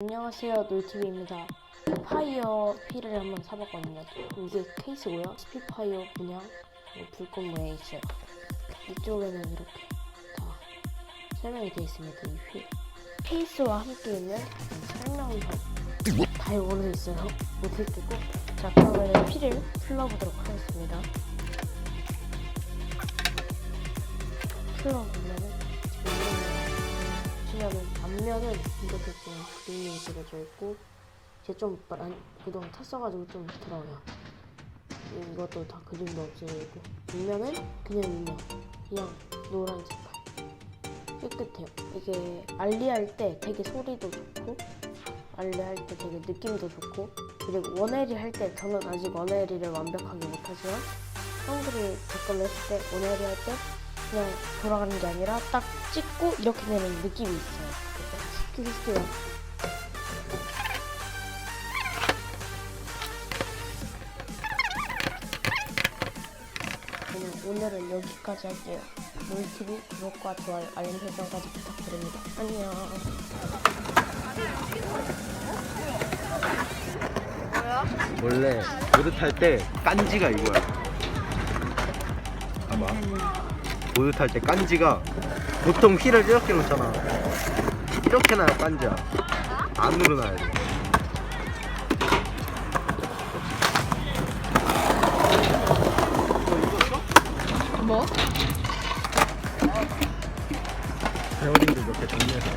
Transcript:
안녕하세요 놀TV입니다. 파이어 휠을 한번 사봤거든요. 이게 케이스고요. 스피파이어 그리고 불꽃 모양이 있어요 이쪽에는 이렇게 다 설명이 되어 있습니다 이 휠. 케이스와 함께 있는 설명서. 다 오르져 있어요. 못 읽겠고. 자 그러면 휠을 풀러보도록 하겠습니다. 풀러보면 앞면은 이렇게 좀 그림이 그려져 있고 이제 좀 많이 그동안 탔어가지고 좀. 이- 이것도 다 그림도 없어지고 뒷면은 그냥 유명 그냥 노란 색깔 깨끗해요. 이게 알리할 때 되게 소리도 좋고 알리할 때 되게 느낌도 좋고 그리고 원에리 할 때 저는 아직 원에리를 완벽하게 못하지만 형들이 댓글로 했을 때 원에리 할때 그냥 돌아가는 게 아니라 딱 찍고 이렇게 되는 느낌이 있어요. 그래서 시키세요. 그냥 오늘은 여기까지 할게요. 놀TV 구독과 좋아요, 알림 설정까지 부탁드립니다. 안녕. 원래 탈때 깐지가 이거야. 봐봐. 보드 탈 때 깐지가 보통 휠을 이렇게 놓잖아. 이렇게 놔야 깐지야. 안으로 놔야 돼. 뭐? 베어링도 이렇게 정리해서.